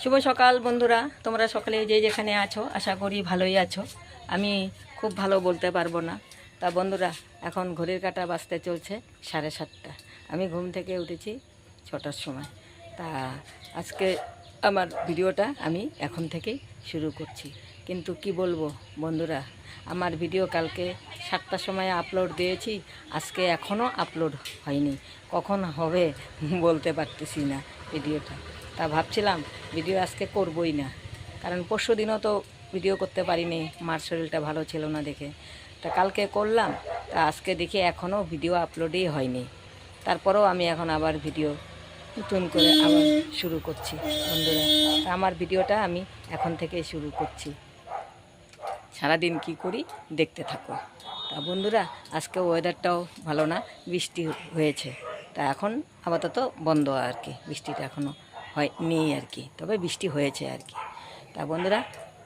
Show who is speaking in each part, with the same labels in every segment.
Speaker 1: শুভ সকাল, বন্ধুরা। তোমরা সকালে যে যেখানে আছো, আশা করি ভালোই আছো। আমি খুব ভালো বলতে পারব না। তা বন্ধুরা, এখন ঘড়ির কাটা বাজতে চলছে সাড়ে সাতটা। আমি ঘুম থেকে উঠেছি ছটার সময়। তা আজকে আমার ভিডিওটা আমি এখন থেকেই শুরু করছি। কিন্তু কি বলব, বন্ধুরা, আমার ভিডিও কালকে সাতটার সময় আপলোড দিয়েছি। আজকে এখনও আপলোড হয়নি। কখন হবে বলতে পারতেছি না ভিডিওটা। তা ভাবছিলাম ভিডিও আজকে করবই না। কারণ পরশু দিনও তো ভিডিও করতে পারিনি, মার শরীরটা ভালো ছিল না দেখে। তা কালকে করলাম, তা আজকে দেখি এখনও ভিডিও আপলোডই হয়নি। তারপরেও আমি এখন আবার ভিডিও নতুন করে আবার শুরু করছি বন্ধুরা। আমার ভিডিওটা আমি এখন থেকে শুরু করছি। সারাদিন কি করি দেখতে থাকো। তা বন্ধুরা, আজকে ওয়েদারটাও ভালো না, বৃষ্টি হয়েছে। তা এখন আপাতত বন্ধ আর কি, বৃষ্টিটা এখনও হয় নেই আর কি। তবে বৃষ্টি হয়েছে আর কি। তা বন্ধুরা,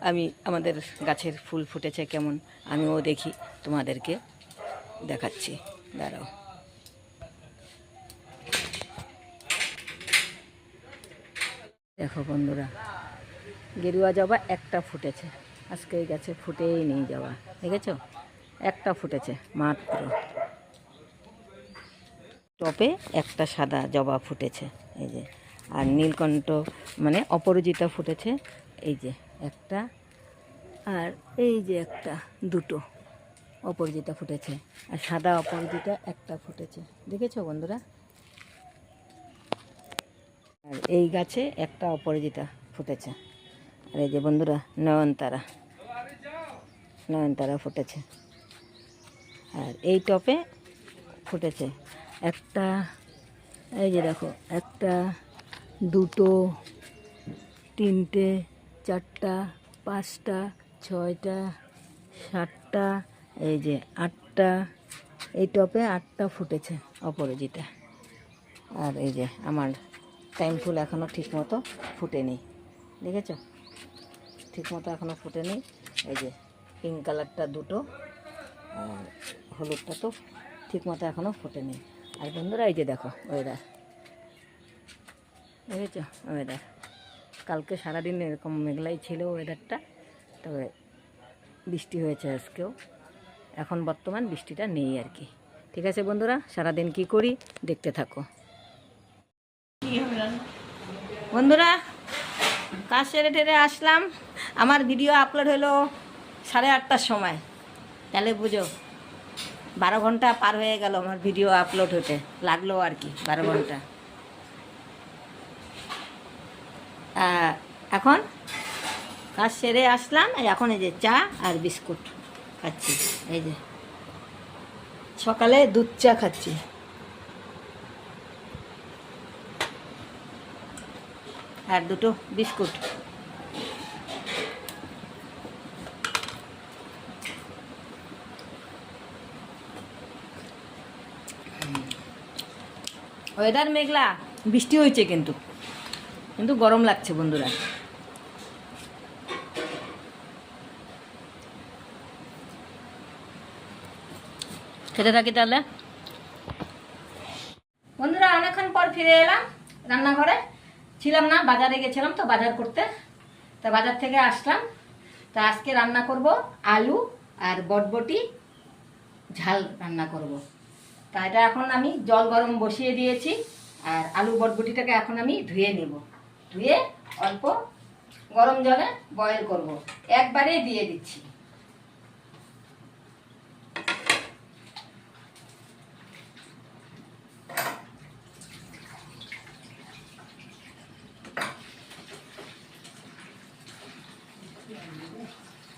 Speaker 1: আমি আমাদের গাছের ফুল ফুটেছে কেমন, আমিও দেখি, তোমাদেরকে দেখাচ্ছি। দাঁড়াও। দেখো বন্ধুরা, গেরুয়া জবা একটা ফুটেছে। আজকে এই গাছে ফুটেই নেই জবা, দেখেছ? একটা ফুটেছে মাত্র। টপে একটা সাদা জবা ফুটেছে, এই যে। আর নীলকণ্ঠ মানে অপরাজিতা ফুটেছে। এই যে একটা আর এই যে একটা দুটো অপরাজিতা ফুটেছে। আর সাদা অপরাজিতা একটা ফুটেছে। দেখেছ বন্ধুরা? আর এই গাছে একটা অপরাজিতা ফুটেছে। আর এই যে বন্ধুরা, নয়নতারা। নয়নতারা ফুটেছে। আর এই টপে ফুটেছে। একটা, এই যে দেখো, একটা দুটো, তিনটে, চারটা, পাঁচটা, ছয়টা, সাতটা, এই যে আটটা, এই টপে আটটা ফুটেছে অপরাজিতা। আর এই যে আমার টাইম ফুল এখনও ঠিকমতো ফুটেনি। দেখেছ? ঠিকমতো এখনও ফুটেনি। এই যে পিঙ্ক কালারটা দুটো, আর হলুদটা তো ঠিকমতো এখনও ফোটেনি। আর বন্ধুরা, এই যে দেখো ওয়েদার দেখেছ ওয়েদার কালকে সারাদিন এরকম মেঘলাই ছিল ওয়েদারটা তবে বৃষ্টি হয়েছে আজকেও। এখন বর্তমান বৃষ্টিটা নেই আর কি। ঠিক আছে বন্ধুরা, সারাদিন কি করি দেখতে থাকো। বন্ধুরা, কাজ সেরে টেরে আসলাম। আমার ভিডিও আপলোড হলো সাড়ে আটটার সময়। তাহলে বুঝো, বারো ঘণ্টা পার হয়ে গেল আমার ভিডিও আপলোড হতে। লাগল আর কি, বারো ঘণ্টা। এখন কাজ সেরে আসলাম এখন এই যে চা আর বিস্কুট খাচ্ছি, এই যে। সকালে দুধ চা খাচ্ছি। আর দুটো বিস্কুট। ওয়েদার মেঘলা, বৃষ্টি হয়েছে কিন্তু। কিন্তু গরম লাগছে বন্ধুরা। খেতে থাকি তাহলে। বন্ধুরা, অনেকক্ষণ পর ফিরে এলাম রান্নাঘরে। ছিলাম না, বাজারে গেছিলাম তো বাজার করতে। তা বাজার থেকে আসলাম। তা আজকে রান্না করব আলু আর বটবটি, ঝাল রান্না করব। তা এটা এখন আমি জল গরম বসিয়ে দিয়েছি আর আলু বটবটিটাকে এখন আমি ধুয়ে নেব। ধুয়ে অল্প গরম জলে বয়েল করব। একবারেই দিয়ে দিচ্ছি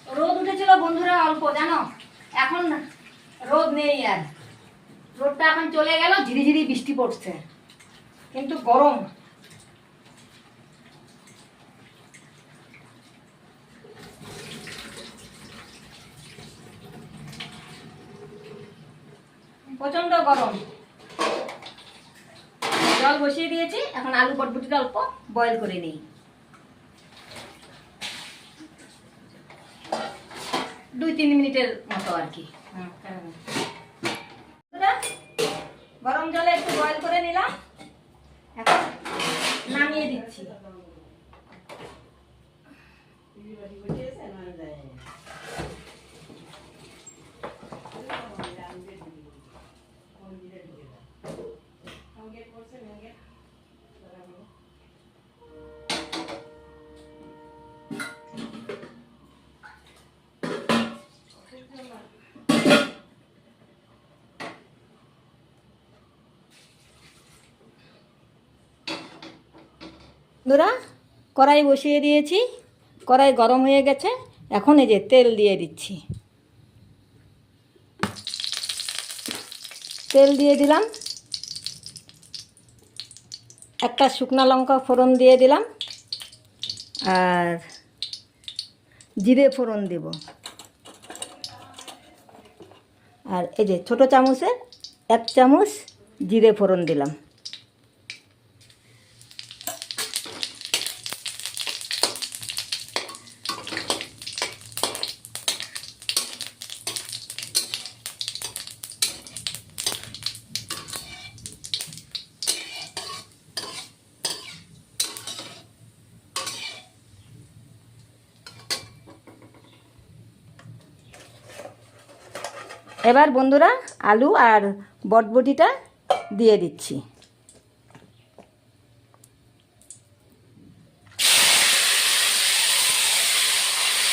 Speaker 1: রোদ উঠেছিল বন্ধুরা অল্প জানো এখন রোদ নেই আর। রোদটা এখন চলে গেল ঝিরিঝিরি বৃষ্টি পড়ছে। কিন্তু গরম। প্রচণ্ড গরম। জল বসিয়ে দিয়েছি, এখন আলু বটবটিটা অল্প বয়েল করে নিই। দুই তিন মিনিটের মতো আর কি। হুম, হ্যাঁ। বন্ধুরা, বন্ধুরা কড়াই বসিয়ে দিয়েছি, কড়াই গরম হয়ে গেছে, এখন এই যে তেল দিয়ে দিচ্ছি। তেল দিয়ে দিলাম। একটা শুকনা লঙ্কা ফোড়ন দিয়ে দিলাম। আর জিরে ফোড়ন দেব। আর এই যে ছোটো চামচে এক চামচ জিরে ফোড়ন দিলাম। এবার বন্ধুরা আলু আর বটবটিটা দিয়ে দিচ্ছি।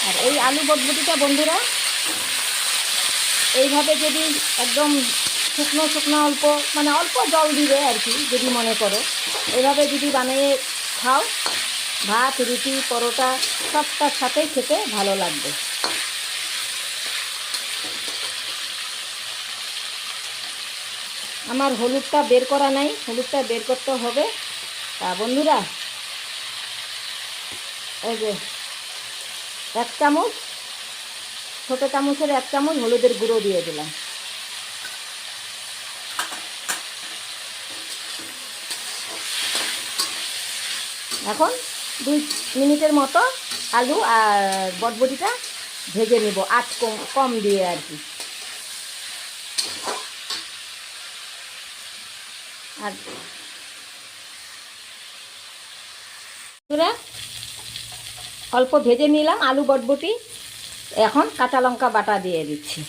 Speaker 1: আর এই আলু বটবটিটা বন্ধুরা, এইভাবে যদি একদম শুকনো শুকনো অল্প মানে অল্প জল দিবে আর কি, যদি মনে করো। এভাবে যদি বানিয়ে খাও, ভাত, রুটি, পরোটা, সবটার সাথেই খেতে ভালো লাগবে। আমার হলুদটা বের করা নাই, হলুদটা বের করতে হবে। তা বন্ধুরা, এই যে এক চামচ, ছোটো চামচের এক চামচ হলুদের গুঁড়ো দিয়ে দিলাম। এখন দুই মিনিটের মতো আলু আর বটবটিটা ভেজে নেব আট কম কম দিয়ে আর কি। আর অল্প ভেজে নিলাম আলু বটবটি। এখন কাঁচা লঙ্কা বাটা দিয়ে দিচ্ছি।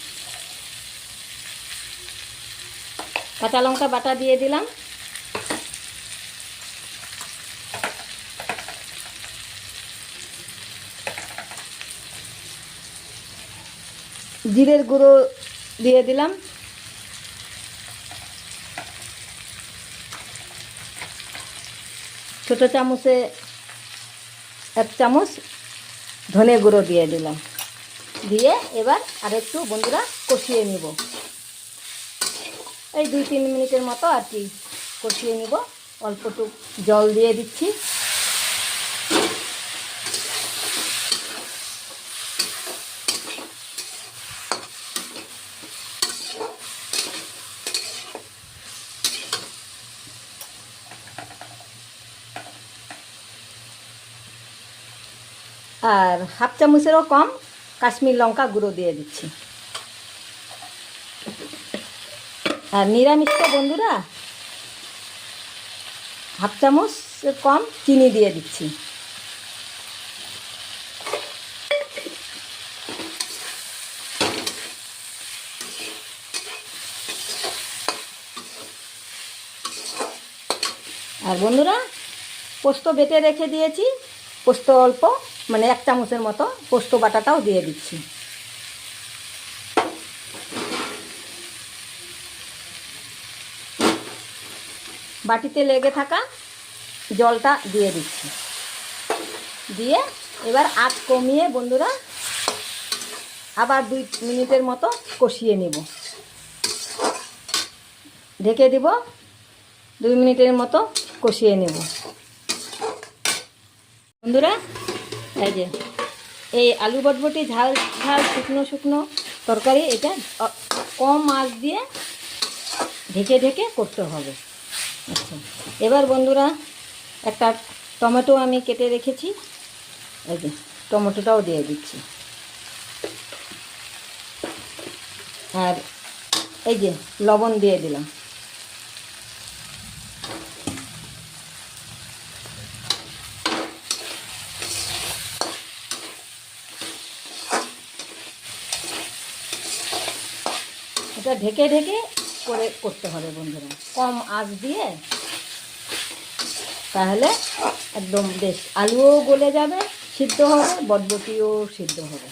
Speaker 1: কাঁচা লঙ্কা বাটা দিয়ে দিলাম। জিরের গুঁড়ো দিয়ে দিলাম। ছোটো চামচে এক চামচ ধনে গুঁড়ো দিয়ে দিলাম। দিয়ে এবার আর একটু বন্ধুরা কষিয়ে নিব। এই দুই তিন মিনিটের মতো আর কি কষিয়ে নিব। অল্পটু জল দিয়ে দিচ্ছি। আর হাফ চামচেরও কম কাশ্মীর লঙ্কা গুঁড়ো দিয়ে দিচ্ছি। আর নিরামিষ তো বন্ধুরা, হাফ চামচ কম চিনি দিয়ে দিচ্ছি। আর বন্ধুরা, পোস্ত বেটে রেখে দিয়েছি, পোস্ত অল্প। মানে এক চামচের মতো পোস্ত বাটাটাও দিয়ে দিচ্ছি। বাটিতে লেগে থাকা জলটা দিয়ে দিচ্ছি। দিয়ে এবার আঁচ কমিয়ে বন্ধুরা আবার দুই মিনিটের মতো কষিয়ে নেব। ঢেকে দিব, দুই মিনিটের মতো কষিয়ে নেব। বন্ধুরা এই যে, এই আলু বটবটি ঝাল ঝাল শুকনো শুকনো তরকারি, এটা কম মাছ দিয়ে ঢেকে ঢেকে করতে হবে। আচ্ছা এবার বন্ধুরা একটা টমেটো আমি কেটে রেখেছি। এই যে, টমেটোটাও দিয়ে দিচ্ছি। আর এই যে, লবণ দিয়ে দিলাম। এটা ঢেকে ঢেকে করে করতে হবে বন্ধুরা। কম আঁচ দিয়ে তাহলে একদম বেশ আলুও গলে যাবে, সিদ্ধ হবে বটবটিও সিদ্ধ হবে।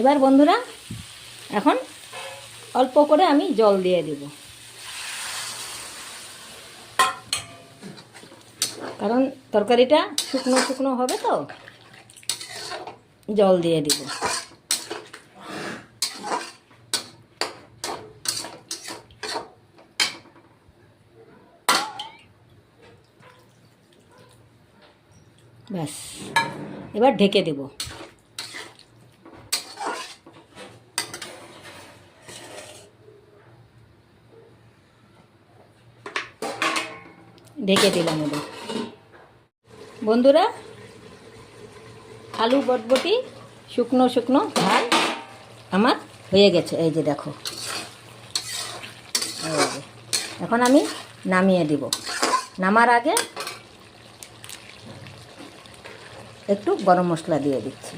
Speaker 1: এবার বন্ধুরা, এখন অল্প করে আমি জল দিয়ে দেব। কারণ তরকারিটা শুকনো শুকনো হবে তো, জল দিয়ে দিব। ব্যাস, এবার ঢেকে দেবো। ঢেকে দিলাম এবার বন্ধুরা, আলু, বটবটি, শুকনো শুকনো ঝাল আমার হয়ে গেছে। এই যে দেখো। এখন আমি নামিয়ে দিব। নামার আগে একটু গরম মশলা দিয়ে দিচ্ছি।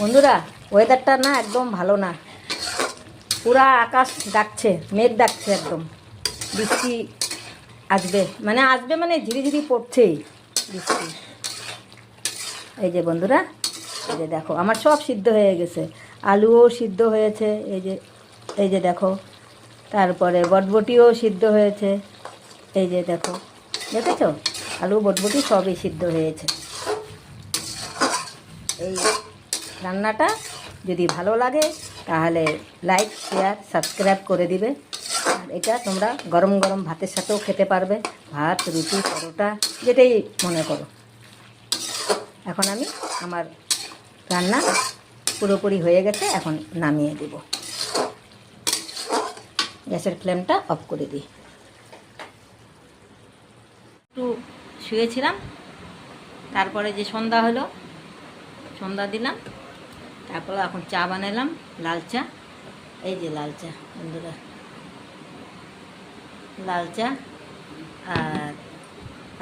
Speaker 1: বন্ধুরা ওয়েদারটা না একদম ভালো না। পুরা আকাশ ডাকছে, মেঘ ডাকছে একদম। বৃষ্টি আসবে। মানে আসবে মানে ধীরে ধীরে পড়ছেই বৃষ্টি। এই যে বন্ধুরা, এই যে দেখো, আমার সব সিদ্ধ হয়ে গেছে। আলুও সিদ্ধ হয়েছে, এই যে এই যে দেখো। তারপরে বটবটিও সিদ্ধ হয়েছে, এই যে দেখো। দেখেছ? আলু, বটবটি সবই সিদ্ধ হয়েছে। এই রান্নাটা যদি ভালো লাগে তাহলে লাইক শেয়ার সাবস্ক্রাইব করে দিবে। আর এটা তোমরা গরম গরম ভাতের সাথেও খেতে পারবে। ভাত, রুটি, পরোটা, যেটাই মনে করো। এখন আমি আমার রান্না পুরোপুরি হয়ে গেছে, এখন নামিয়ে দেব। গ্যাসের ফ্লেমটা অফ করে দিই। একটু শুয়েছিলাম, তারপরে যে সন্ধ্যা হলো, সন্ধ্যা দিলাম। তারপরে এখন চা বানালাম, লাল চা। এই যে লাল চা, বন্ধুরা। লাল চা আর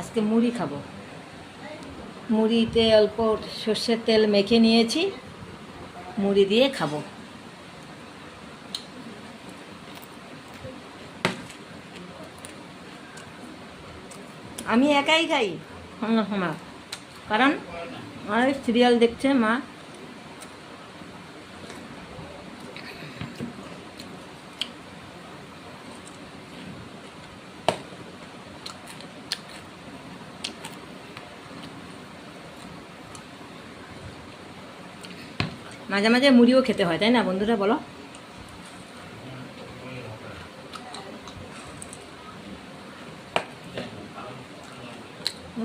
Speaker 1: আজকে মুড়ি খাব। মুড়িতে অল্প সর্ষের তেল মেখে নিয়েছি, মুড়ি দিয়ে খাব। আমি একাই খাই। সময় কারণ আমার সিরিয়াল দেখছে মা। মাঝে মাঝে মুড়িও খেতে হয়, তাই না বন্ধুরা বলো?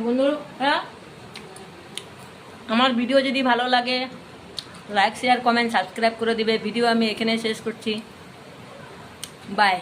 Speaker 1: বন্ধুরা, আমার ভিডিও যদি ভালো লাগে লাইক শেয়ার কমেন্ট সাবস্ক্রাইব করে দিবে। ভিডিও আমি এখানে শেষ করছি। বাই